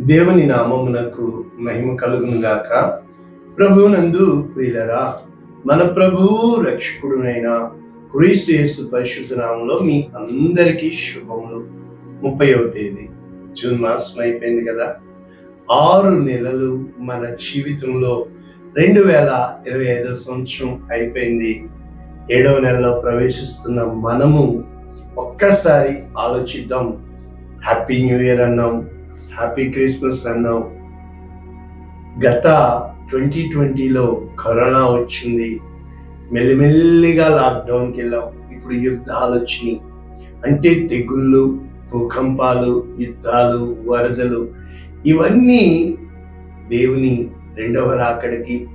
దేవుని నామమునకు మహిమ కలుగునుగాక. గాక ప్రియులరా మన ప్రభువు రక్షకుడునైన క్రీస్తు యేసు పరిశుద్ధ నామంలో మీ అందరికీ శుభములు. ముప్పైవ తేదీ జూన్ మాసం అయిపోయింది కదా. ఆరు నెలలు మన జీవితంలో రెండు వేల ఇరవై ఐదో సంవత్సరం అయిపోయింది. ఏడవ నెలలో ప్రవేశిస్తున్న మనము ఒక్కసారి ఆలోచిద్దాం. హ్యాపీ న్యూ ఇయర్ అన్నాం. హ్యాపీ క్రిస్మస్ అన్నాం గత ట్వంటీ ట్వంటీలో కరోనా వచ్చింది. మెల్లిమెల్లిగా లాక్డౌన్కి వెళ్ళాం. ఇప్పుడు యుద్ధాలు వచ్చినాయి. అంటే తెగుళ్ళు భూకంపాలు యుద్ధాలు వరదలు ఇవన్నీ దేవుని రెండవ రాకడికి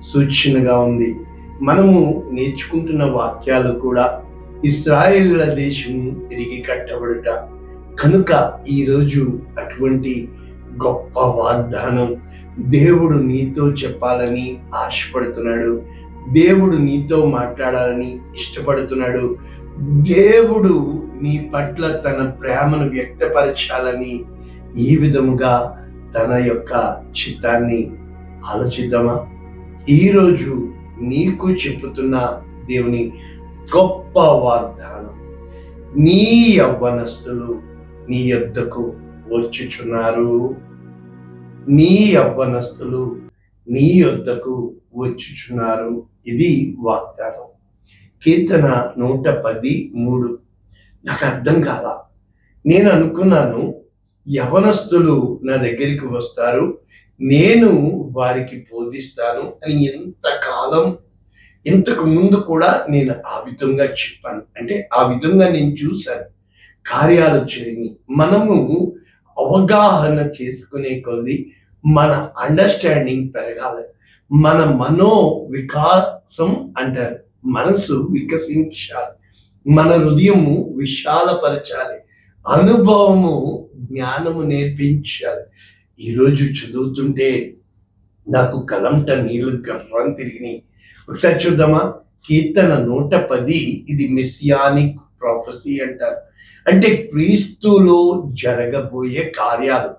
సూచనగా ఉంది. మనము నేర్చుకుంటున్న వాక్యాలు కూడా ఇస్రాయేళ్ళ దేశం తిరిగి కట్టబడుట కనుక ఈరోజు అటువంటి గొప్ప వాగ్దానం దేవుడు నీతో చెప్పాలని ఆశపడుతున్నాడు. దేవుడు నీతో మాట్లాడాలని ఇష్టపడుతున్నాడు. దేవుడు నీ పట్ల తన ప్రేమను వ్యక్తపరచాలని ఈ విధముగా తన యొక్క చిత్తాన్ని ఆలోచిద్దామా? ఈరోజు నీకు చెప్పుతున్న దేవుని గొప్ప వాగ్దానం నీ యవ్వనస్తులు నీ యొద్దకు వచ్చుచున్నారు. నీ యవ్వనస్తులు నీ యొద్దకు వచ్చుచున్నారు. ఇది వాగ్దానం. కీర్తన నూట పది మూడు నాకు అర్థం కాల. నేను అనుకున్నాను యవనస్తులు నా దగ్గరికి వస్తారు. నేను వారికి బోధిస్తాను అని ఎంతకాలం ఇంతకు ముందు కూడా నేను ఆ విధంగా చెప్పాను. అంటే ఆ విధంగా నేను చూశాను. కార్యాలు జరిగి మనము అవగాహన చేసుకునే కొద్ది మన అండర్స్టాండింగ్ పెరగాలి. మన మనో వికాసం అంటారు. మనసు వికసించాలి. మన హృదయము విశాలపరచాలి. అనుభవము జ్ఞానము నేర్పించాలి. ఈరోజు చదువుతుంటే నాకు కలంట నీళ్ళు గర్వం తిరిగినాయి. ఒకసారి చూద్దామా? కీర్తన నూట పది ఇది మెసియానిక్ ప్రాఫెసీ అంటారు. అంటే క్రీస్తులో జరగబోయే కార్యాలు.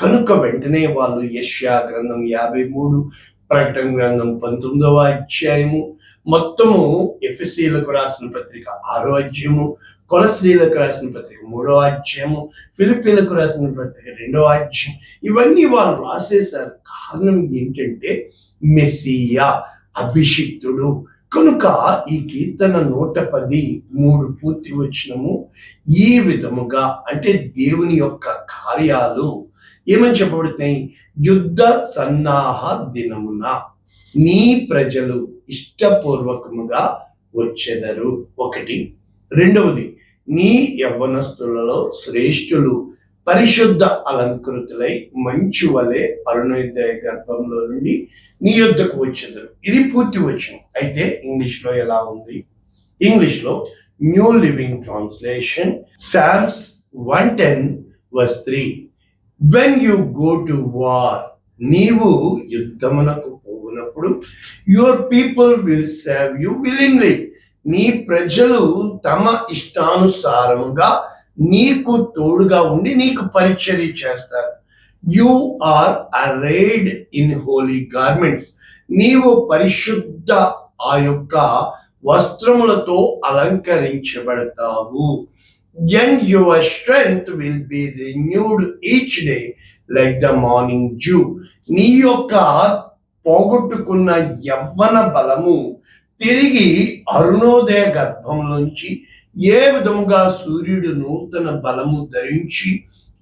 కనుక వెంటనే వాళ్ళు యష్యా గ్రంథం యాభై మూడు ప్రకటన గ్రంథం పంతొమ్మిదవ అధ్యాయము మొత్తము ఎఫ్ఎస్సీలకు రాసిన పత్రిక ఆరో అధ్యాయము కొలసీలకు రాసిన పత్రిక మూడో అధ్యాయము ఫిలిపీలకు రాసిన పత్రిక రెండో అధ్యాయం. ఇవన్నీ వాళ్ళు రాసేశారు. కారణం ఏంటంటే మెస్సియా అభిషిక్తుడు. కనుక ఈ కీర్తన నూట పది మూడు పూర్తి వచ్చినము ఈ విధముగా అంటే దేవుని యొక్క కార్యాలు ఏమని చెప్పబడుతున్నాయి? యుద్ధ సన్నాహ దినమున నీ ప్రజలు ఇష్టపూర్వకముగా వచ్చెదరు. ఒకటి. రెండవది నీ యవ్వనస్తులలో శ్రేష్ఠులు పరిశుద్ధ అలంకృతులై మంచు వలె అరుణోదయ గర్భంలో నుండి నీ యొద్దకు వచ్చేదరు. ఇది పూర్తి వచ్చిన అయితే ఇంగ్లీష్లో ఎలా ఉంది? ఇంగ్లీష్లో new living translation psalms one ten verse three. When you go to war నీవు యుద్ధమునకు పోవునప్పుడు your people will save you willingly నీ ప్రజలు తమ ఇష్టానుసారముగా నీకు తోడుగా ఉండి నీకు పరిచర్య చేస్తారు. You are arrayed in holy garments నీవు పరిశుద్ధ ఆ యొక్క వస్త్రములతో అలంకరించబడతావు. And your strength will be renewed each day like the morning dew నీ యొక్క పోగొట్టుకున్న యవ్వన బలము తిరిగి అరుణోదయ గర్భంలోంచి ఏ విధముగా సూర్యుడు నూతన బలము ధరించి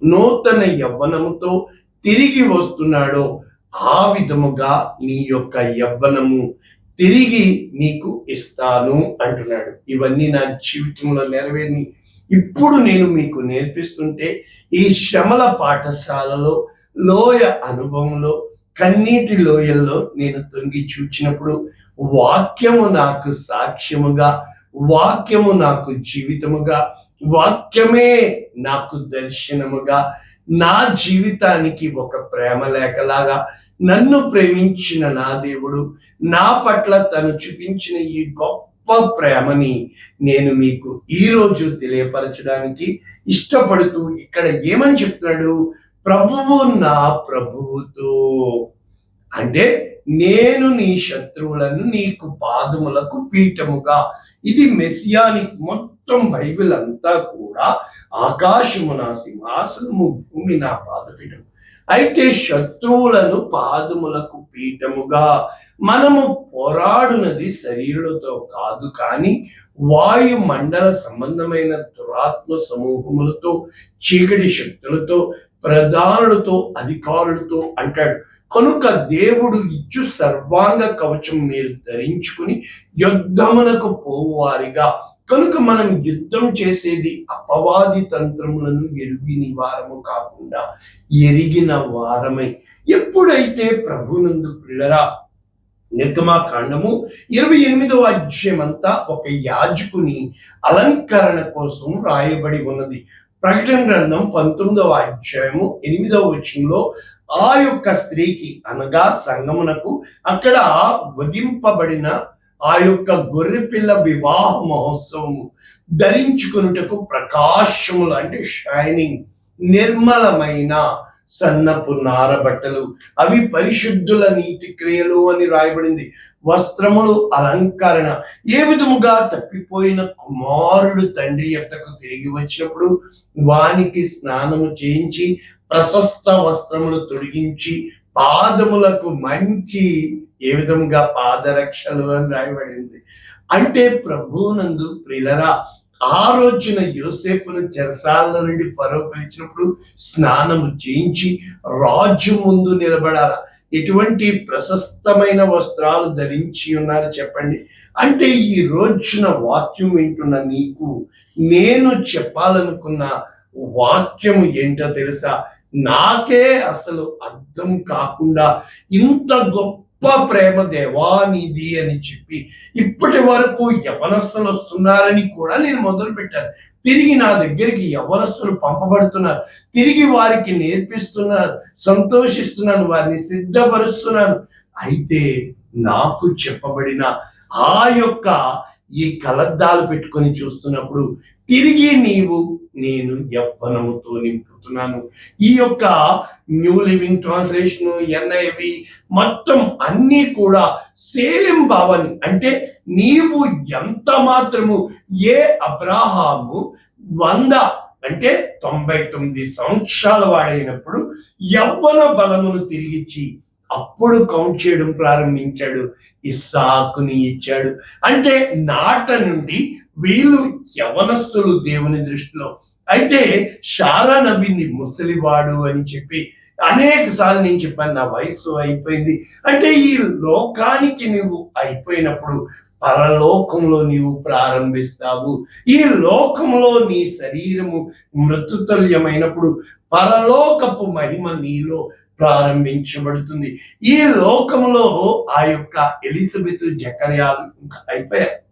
నూతన యవ్వనముతో తిరిగి వస్తున్నాడో ఆ విధముగా నీ యొక్క యవ్వనము తిరిగి నీకు ఇస్తాను అంటున్నాడు. ఇవన్నీ నా జీవితంలో నెరవేరి ఇప్పుడు నేను మీకు నేర్పిస్తుంటే ఈ శ్రమల పాఠశాలలో లోయ అనుభవంలో కన్నీటి లోయల్లో నేను తొంగి చూచినప్పుడు వాక్యము నాకు సాక్ష్యముగా వాక్యము నాకు జీవితముగా వాక్యమే నాకు దర్శనముగా నా జీవితానికి ఒక ప్రేమ లేఖలాగా నన్ను ప్రేమించిన నా దేవుడు నా పట్ల తను చూపించిన ఈ గొప్ప ప్రేమని నేను మీకు ఈ రోజు తెలియపరచడానికి ఇష్టపడుతూ ఇక్కడ ఏమని చెప్తున్నాడు? ప్రభువు నా ప్రభువుతో. అంటే నేను నీ శత్రువులను నీకు పాదములకు పీఠముగా ఇది మెసియానిక్ మొత్తం బైబిల్ అంతా కూడా ఆకాశము నా సింహాసనము భూమి నా పాదపీఠం అయితే శత్రువులను పాదములకు పీఠముగా మనము పోరాడునది శరీరులతో కాదు కానీ వాయు మండల సంబంధమైన దురాత్మ సమూహములతో చీకటి శక్తులతో ప్రధానులతో అధికారులతో అంటాడు. కనుక దేవుడు ఇచ్చు సర్వాంగ కవచం మీరు ధరించుకుని యుద్ధమునకు పోవారిగా కనుక మనం యుద్ధం చేసేది అపవాది తంత్రములను ఎరిగి వారము కాకుండా ఎరిగిన వారమై. ఎప్పుడైతే ప్రభునందు పిల్లరా నిర్గమాకాండము ఇరవై ఎనిమిదవ అధ్యాయం అంతా ఒక యాజకుని అలంకరణ కోసం రాయబడి ఉన్నది. ప్రకటన గ్రంథం పంతొమ్మిదవ అధ్యాయము ఎనిమిదవ వచనంలో ఆ యొక్క స్త్రీకి అనగా సంగమునకు అక్కడ వధింపబడిన ఆ యొక్క గొర్రెపిల్ల వివాహ మహోత్సవము ధరించుకున్నటకు ప్రకాశములు అంటే షైనింగ్ నిర్మలమైన సన్నపు నార బట్టలు. అవి పరిశుద్ధుల నీతి క్రియలు అని రాయబడింది. వస్త్రములు అలంకరణ. ఏ విధముగా తప్పిపోయిన కుమారుడు తండ్రి యొక్కకు తిరిగి వచ్చినప్పుడు వానికి స్నానము చేయించి ప్రశస్త వస్త్రములు తొడిగించి పాదములకు మంచి ఏ విధముగా పాదరక్షలు అని రాయబడింది. అంటే ప్రభువునందు ప్రిలరా ఆ రోజున యోసేపును చెరసాల నుండి ఫరో పిలిచినప్పుడు స్నానము చేయించి రాజు ముందు నిలబడాల? ఎటువంటి ప్రశస్తమైన వస్త్రాలు ధరించి ఉన్నారు చెప్పండి. అంటే ఈ రోజున వాక్యం వింటున్న నీకు నేను చెప్పాలనుకున్న వాక్యము ఏంటో తెలుసా? నాకే అసలు అర్థం కాకుండా ఇంత గొప్ప ప్రేమ దేవా నీది అని చెప్పి ఇప్పటి వరకు యవనస్తులు వస్తున్నారని కూడా నేను మొదలు పెట్టాను. తిరిగి నా దగ్గరికి యవనస్తులు పంపబడుతున్నారు. తిరిగి వారికి నేర్పిస్తున్నాను సంతోషిస్తున్నాను. వారిని సిద్ధపరుస్తున్నాను. అయితే నాకు చెప్పబడిన ఆ యొక్క ఈ కలద్దాలు పెట్టుకొని చూస్తున్నప్పుడు తిరిగి నీవు నేను యవ్వనముతో నింపుతున్నాను. ఈ యొక్క న్యూ లివింగ్ ట్రాన్స్లేషన్ ఎన్ఐవి మొత్తం అన్నీ కూడా సేమ్ భావాన్ని. అంటే నీవు ఎంత మాత్రము ఏ అబ్రాహాము వంద అంటే తొంభై తొమ్మిది సంవత్సరాల వాడైనప్పుడు యవ్వన బలమును తిరిగిచ్చి అప్పుడు కౌంట్ చేయడం ప్రారంభించాడు. ఇస్సాకుని ఇచ్చాడు. అంటే నాట నుండి వీళ్ళు యవనస్తులు దేవుని దృష్టిలో. అయితే షారా నవ్వింది ముసలివాడు అని చెప్పి అనేక సార్లు నేను చెప్పాను నా వయస్సు అయిపోయింది. అంటే ఈ లోకానికి నువ్వు అయిపోయినప్పుడు పరలోకంలో నీవు ప్రారంభిస్తావు. ఈ లోకంలో నీ శరీరము మృతుతుల్యమైనప్పుడు పరలోకపు మహిమ నీలో ప్రారంభించబడుతుంది. ఈ లోకంలో ఆ యొక్క ఎలిజబెత్ జకర్యాలు ఇంకా అయిపోయారు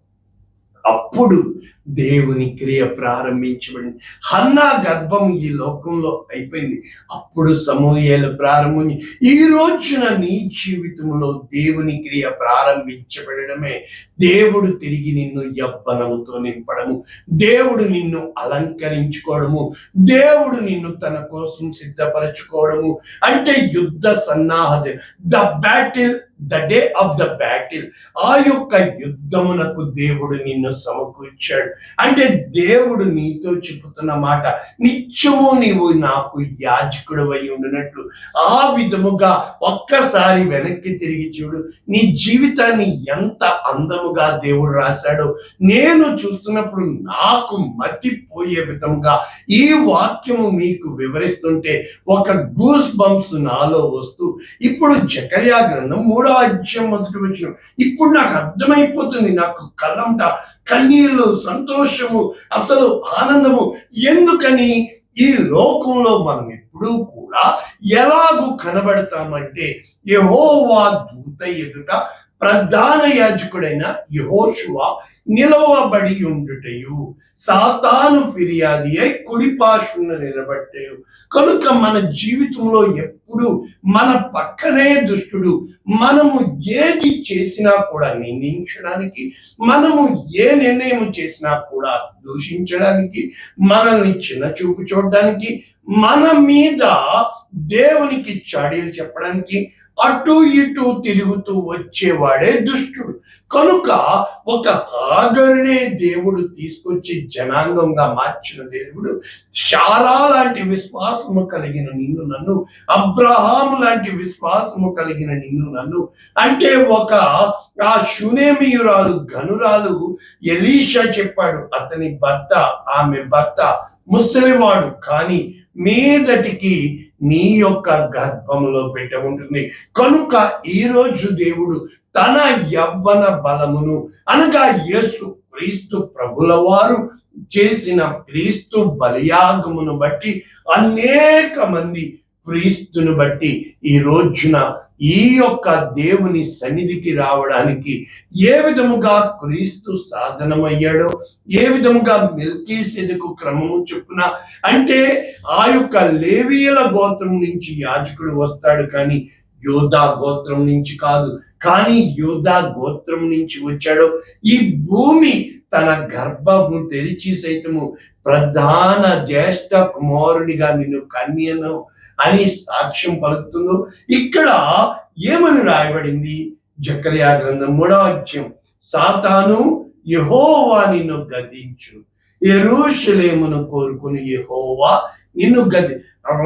అప్పుడు దేవుని క్రియ ప్రారంభించబడింది. హన్నా గర్భం ఈ లోకంలో అయిపోయింది. అప్పుడు సమూహలు ప్రారంభం ఈ రోజున నీ జీవితంలో దేవుని క్రియ ప్రారంభించబడమే దేవుడు తిరిగి నిన్ను యవ్వనముతో నింపడము. దేవుడు నిన్ను అలంకరించుకోవడము. దేవుడు నిన్ను తన కోసం సిద్ధపరచుకోవడము. అంటే యుద్ధ సన్నాహ the battle the day of the battle ఆ యొక్క యుద్ధమునకు దేవుడు నిన్ను సమకూర్చాడు. అంటే దేవుడు నీతో చెబుతున్న మాట నిత్యము నీవు నాకు యాజకుడు అయి ఉండినట్లు. ఆ విధముగా ఒక్కసారి వెనక్కి తిరిగి చూడు నీ జీవితాన్ని ఎంత అందముగా దేవుడు రాశాడో. నేను చూస్తున్నప్పుడు నాకు మతిపోయే విధముగా ఈ వాక్యము మీకు వివరిస్తుంటే ఒక గూస్ బంప్స్ నాలో వస్తూ ఇప్పుడు జకర్యా గ్రంథం మూడు అధ్యాయం మొదటి వచ్చిన. ఇప్పుడు నాకు అర్థమైపోతుంది నాకు కళ్ళంట కన్నీళ్ళు సంతోషము అసలు ఆనందము. ఎందుకని? ఈ లోకంలో మనం ఎప్పుడూ కూడా ఎలాగూ కనబడతామంటే యహోవా దూత ఎదుట ప్రధాన యాజకుడైన యహోషువ నిలవబడి ఉండుటయు. సాతాను ఫిర్యాది అయి కుడిపాశును నిలబట్టేయు కనుక మన జీవితంలో ఎప్పుడు మన పక్కనే దుష్టుడు మనము ఏది చేసినా కూడా నిందించడానికి మనము ఏ నిర్ణయం చేసినా కూడా దూషించడానికి మనల్ని చిన్న చూపు చూడడానికి మన మీద దేవునికి చాడీలు చెప్పడానికి అటు ఇటు తిరుగుతూ వచ్చేవాడే దుష్టుడు. కనుక ఒక ఆగరినే దేవుడు తీసుకొచ్చి జనాంగంగా మార్చిన దేవుడు. శారా లాంటి విశ్వాసము కలిగిన నిన్ను నన్ను అబ్రహాం లాంటి విశ్వాసము కలిగిన నిన్ను నన్ను. అంటే ఒక ఆ శునేమియురాలు ఘనురాలు ఎలీషా చెప్పాడు అతని భర్త ఆమె భర్త ముసలివాడు కానీ మీదటికి నీ యొక్క గర్భంలో పెట్ట ఉంటుంది కనుక ఈ రోజు దేవుడు తన యవ్వన బలమును అనగా యేసు క్రీస్తు ప్రభుల వారు చేసిన క్రీస్తు బలియాగమును బట్టి అనేక మంది క్రీస్తును బట్టి ఈ రోజున ఈ యొక్క దేవుని సన్నిధికి రావడానికి ఏ విధముగా క్రీస్తు సాధనమయ్యాడో ఏ విధముగా మెల్కీసెదకు క్రమము చొప్పున అంటే ఆ యొక్క లేవీయుల గోత్రం నుంచి యాజకుడు వస్తాడు కానీ యోధా గోత్రం నుంచి కాదు కానీ యోధా గోత్రం నుంచి వచ్చాడు. ఈ భూమి తన గర్భము తెరిచి సైతము ప్రధాన జ్యేష్ఠ కుమారుడిగా నిన్ను కన్యను అని సాక్ష్యం పలుకుతుందో ఇక్కడ ఏమని రాయబడింది? జకర్యా గ్రంథం మూడవ అధ్యయం. సాతాను యహోవా నిన్ను గదించు ఎరుషలేమును కోరుకుని యహోవా నిన్ను గది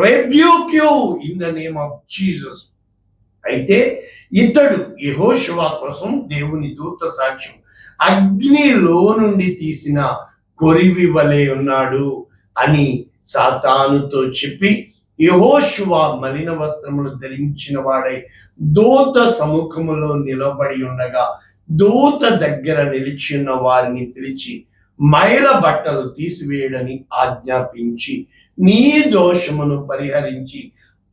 rebuke you in the name of Jesus. అయితే ఇతడు యహోశివ కోసం దేవుని దూత సాక్ష్యం అగ్నిలో నుండి తీసిన కొరివి వలె ఉన్నాడు అని సాతానుతో చెప్పి యహోశువ మలిన వస్త్రములు ధరించిన వాడై దూత సముఖములో నిలబడి ఉండగా దూత దగ్గర నిలిచి ఉన్న వారిని పిలిచి మైల బట్టలు తీసివేయడని ఆజ్ఞాపించి నీ దోషమును పరిహరించి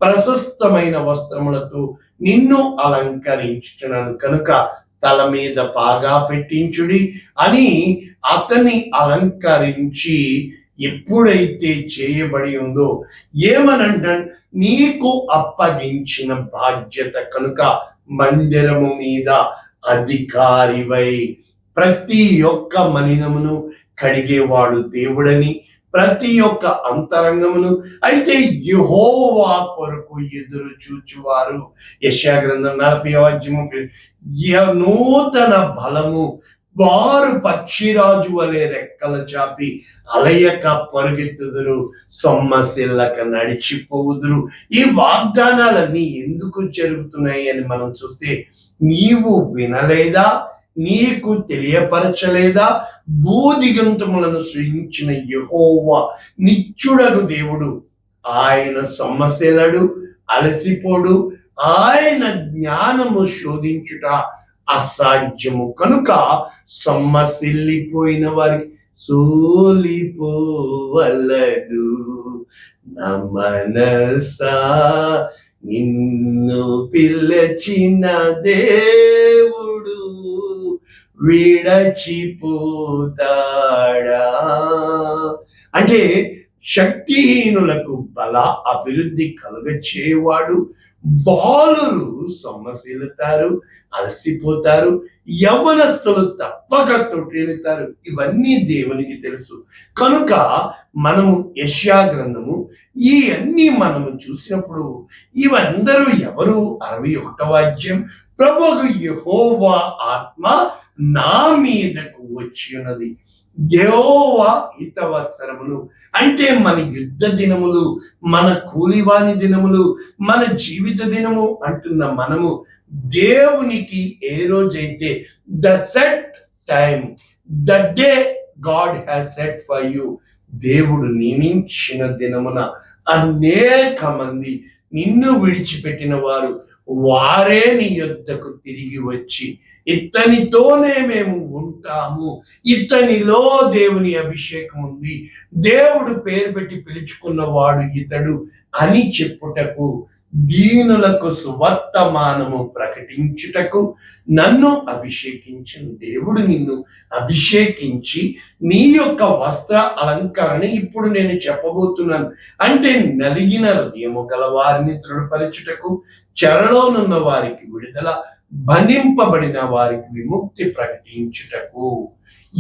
ప్రశస్తమైన వస్త్రములతో నిన్ను అలంకరించుచున్నాను. కనుక తల మీద బాగా పెట్టించుడి అని అతన్ని అలంకరించి ఎప్పుడైతే చేయబడి ఉందో ఏమనంట నీకు అప్పగించిన బాధ్యత కనుక మందిరము మీద అధికారివై ప్రతి ఒక్క మలినమును కడిగేవాడు దేవుడని ప్రతి ఒక్క అంతరంగమును. అయితే యహోవా కొరకు ఎదురు చూచువారు. యశా గ్రంథం నలభై అధ్యము నూతన బలము వారు పక్షిరాజు వలె రెక్కల చాపి అలయక పరుగెత్తుదురు. సొమ్మసిల్లక నడిచిపోవుదురు. ఈ వాగ్దానాలన్నీ ఎందుకు జరుగుతున్నాయి అని మనం చూస్తే నీవు వినలేదా? నీకు తెలియపరచలేదా? భూదిగంతములను సృజించిన యెహోవా నిత్యుడగు దేవుడు. ఆయన సమస్యలడు అలసిపోడు ఆయన జ్ఞానము శోధించుట అసాధ్యము. కనుక సొమ్మసిల్లిపోయిన వారికి సోలిపోవలదు. నా మనసా నిన్ను పిలచిన దేవుడు. విడచిపోతాడా? అంటే శక్తిహీనులకు బల అభివృద్ధి కలుగచేవాడు. బాలురు సొమ్మసిల్లుతారు అలసిపోతారు యవనస్తులు తప్పక తొట్టిల్లుతారు ఇవన్నీ దేవునికి తెలుసు. కనుక మనము యష్యా గ్రంథము ఈ అన్ని మనము చూసినప్పుడు ఇవందరూ ఎవరు? అరవై ఒకటవ అధ్యాయం. ప్రభుకు యహోవా ఆత్మ నా మీదకు వచ్చి ఉన్నది. యహోవా హితవత్సరములు. అంటే మన యుద్ధ దినములు మన కూలివాని దినములు మన జీవిత దినము అంటున్న మనము దేవునికి ఏ రోజైతే the set time the day God has set for you దేవుడు నియమించిన దినమున అనేక మంది నిన్ను విడిచిపెట్టిన వారు వారే నీ యొద్దకు తిరిగి వచ్చి ఇతనితోనే మేము ఉంటాము. ఇతనిలో దేవుని అభిషేకం ఉంది. దేవుడు పేరు పెట్టి పిలుచుకున్న వాడు ఇతడు అని చెప్పుటకు దీనులకు సువర్తమానము ప్రకటించుటకు నన్ను అభిషేకించిన దేవుడు నిన్ను అభిషేకించి నీ యొక్క వస్త్ర అలంకరణ ఇప్పుడు నేను చెప్పబోతున్నాను. అంటే నలిగిన హృదయము గల వారిని దృఢపరచుటకు చెరలోనున్న వారికి విడుదల బంధింపబడిన వారికి విముక్తి ప్రకటించుటకు.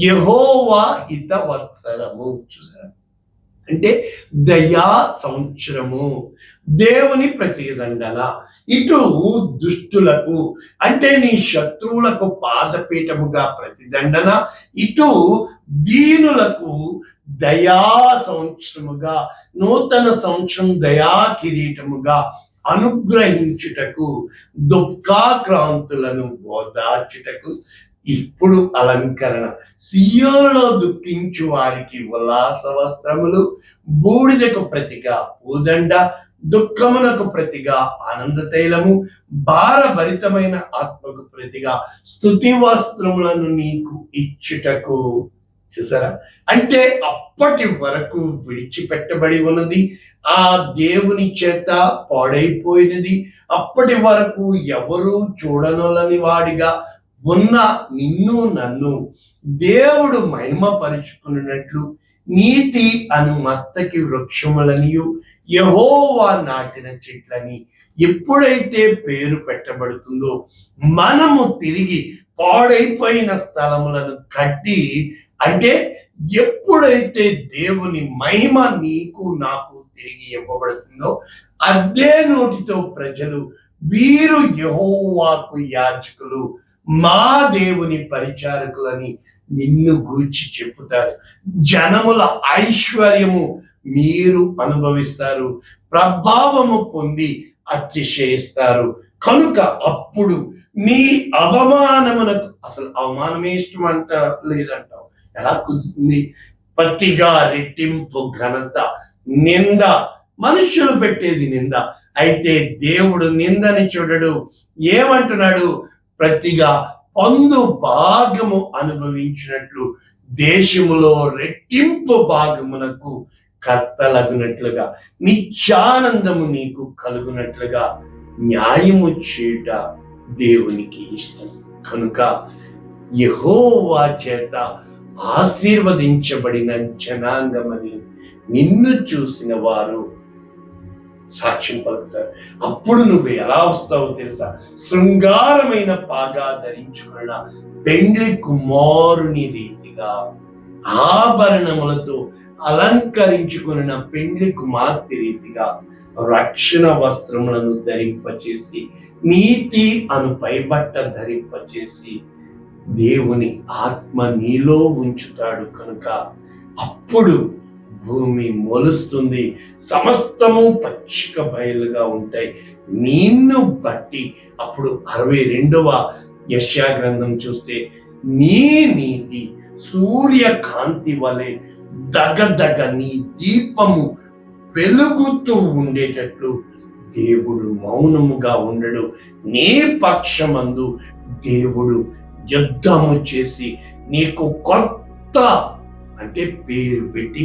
యహోవా హితవత్సరము. చూసారు? అంటే దయా సంవత్సరము. దేవుని ప్రతిదండన ఇటు దుష్టులకు అంటే నీ శత్రువులకు పాదపీఠముగా ప్రతిదండన. ఇటు దీనులకు దయా సంవత్సరముగా నూతన సంవత్సరం దయా కిరీటముగా అనుగ్రహించుటకు దుఃఖాక్రాంతులను బోధార్చుటకు ఇప్పుడు అలంకరణ. సియోలో దుఃఖించు వారికి ఉల్లాస వస్త్రములు బూడిదకు ప్రతిగా పూదండ దుఃఖమునకు ప్రతిగా ఆనంద తైలము భారభరితమైన ఆత్మకు ప్రతిగా స్థుతి వస్త్రములను నీకు ఇచ్చుటకు. చూసారా? అంటే అప్పటి వరకు విడిచిపెట్టబడి ఉన్నది ఆ దేవుని చేత పాడైపోయినది. అప్పటి వరకు ఎవరు చూడనొలని వాడిగా ఉన్న నిన్ను నన్ను దేవుడు మహిమపరుచుకున్నట్లు నీతి అను మస్తకి వృక్షములనియు యహోవా నాటిన చెట్లని ఎప్పుడైతే పేరు పెట్టబడుతుందో మనము తిరిగి పాడైపోయిన స్థలములను కట్టి అంటే ఎప్పుడైతే దేవుని మహిమ నీకు నాకు తిరిగి ఇవ్వబడుతుందో అదే నోటితో ప్రజలు వీరు యహోవాకు యాజకులు మా దేవుని పరిచారకులని నిన్ను గూర్చి చెప్పుతారు. జనముల ఐశ్వర్యము మీరు అనుభవిస్తారు. ప్రభావము పొంది అతిశయిస్తారు. కనుక అప్పుడు మీ అవమానమునకు అసలు అవమానమే ఇష్టం అంట లేదంటావు. ఎలా కుదురుతుంది? పత్తిగా రెట్టింపు ఘనత నింద. మనుషులు పెట్టేది నింద. అయితే దేవుడు నిందని చూడడు. ఏమంటున్నాడు? ప్రతిగా పొందు భాగము అనుభవించినట్లు దేశములో రెట్టింపు భాగమునకు కర్తలగునట్లుగా నిత్యానందము నీకు కలుగునట్లుగా న్యాయము చేయుట దేవునికి ఇష్టం. కనుక యహోవా చేత ఆశీర్వదించబడిన జనాంగమని నిన్ను చూసిన వారు సాక్ష్యం పలుకుతారు. అప్పుడు నువ్వు ఎలా వస్తావో తెలుసా? శృంగారమైన పాగా ధరించుకున్న పెండ్లి కుమారుని రీతిగా ఆభరణములతో అలంకరించుకున్న పెండ్లి కుమార్తె రీతిగా రక్షణ వస్త్రములను ధరింపచేసి నీతి అను పైబట్ట ధరింపచేసి దేవుని ఆత్మ నీలో ఉంచుతాడు కనుక అప్పుడు భూమి మొలుస్తుంది. సమస్తము పచ్చిక బయలుగా ఉంటాయి. నిన్ను బట్టి అప్పుడు అరవై రెండవ యశ్యా గ్రంథం చూస్తే నీ నీతి సూర్యకాంతి వలె దగదగ నీ దీపము వెలుగుతూ ఉండేటట్లు దేవుడు మౌనముగా ఉండడు. నీ పక్షమందు దేవుడు యుద్ధము చేసి నీకు కొత్త అంటే పేరు పెట్టి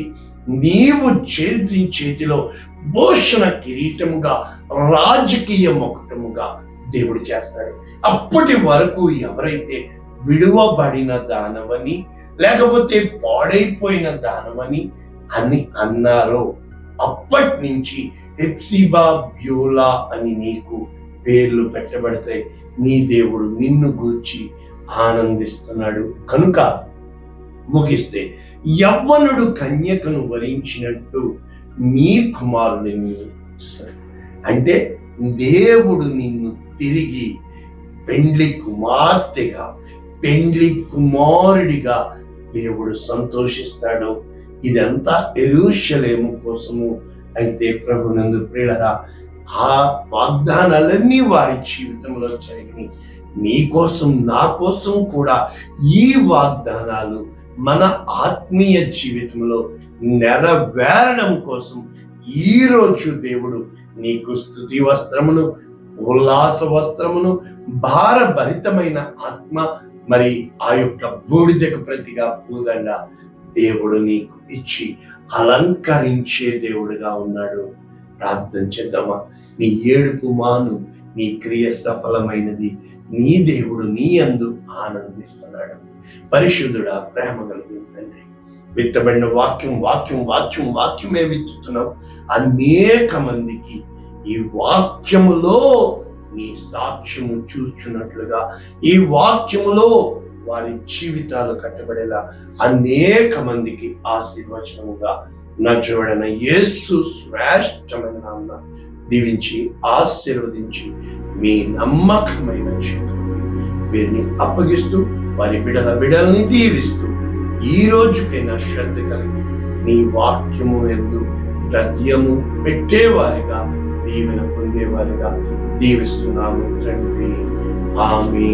నీవు చేతి చేతిలో భూషణ కిరీటముగా రాజకీయ మొకటముగా దేవుడు చేస్తాడు. అప్పటి వరకు ఎవరైతే విడువబడిన దానవని లేకపోతే పాడైపోయిన దానవని అని అన్నారో అప్పటి నుంచి హెప్సిబా బ్యూలా అని నీకు పేర్లు పెట్టబడతాయి. నీ దేవుడు నిన్ను గూర్చి ఆనందిస్తున్నాడు. కనుక ముగిస్తే యవ్వనుడు కన్యకను వరించినట్టు నీ కుమారుని చూశాడు అంటే దేవుడు నిన్ను తిరిగి పెండ్లి కుమార్తెగా పెండ్లి కుమారుడిగా దేవుడు సంతోషిస్తాడు. ఇదంతా ఎరుషలేము కోసము. అయితే ప్రభునందు ప్రియులరా ఆ వాగ్దానాలన్నీ వారి జీవితంలో జరిగినాయి. నీ కోసం నా కోసం కూడా ఈ వాగ్దానాలు మన ఆత్మీయ జీవితంలో నెరవేరడం కోసం ఈ రోజు దేవుడు నీకు స్థుతి వస్త్రమును ఉల్లాస వస్త్రమును భారభరితమైన ఆత్మ మరి ఆ యొక్క బూడిదకు ప్రతిగా పూదండ దేవుడు నీకు ఇచ్చి అలంకరించే దేవుడుగా ఉన్నాడు. ప్రార్థన చేద్దామా? నీ ఏడుపు మాను నీ క్రియ సఫలమైనది నీ దేవుడు నీ అందు ఆనందిస్తున్నాడు. పరిశుద్ధుడా ప్రేమ కలిగిన తండ్రి. విత్తబడిన వాక్యం వాక్యం వాక్యం వాక్యమే విత్తుతున్నాం. అనేక మందికి ఈ వాక్యములో నీ సాక్ష్యము చూస్తున్నట్లుగా ఈ వాక్యములో వారి జీవితాలు కట్టబడేలా అనేక మందికి ఆశీర్వచనముగా నచ్చబడిన యేసు శ్రేష్టమైన నాన్న దీవించి ఆశీర్వదించి మీ నమ్మకమైన జీవితం వీరిని అప్పగిస్తూ వారి బిడల బిడల్ని దీవిస్తూ ఈ రోజుకైనా శ్రద్ధ కలిగి నీ వాక్యము ఎందు హృదయము పెట్టేవారిగా దీవెన పొందేవారిగా దీవిస్తున్నాము తండ్రి. ఆమె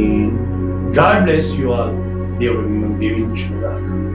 గాడ్ బ్లెస్ యు ఆల్. దేవుడు మిమ్మల్ని దీవించుగాక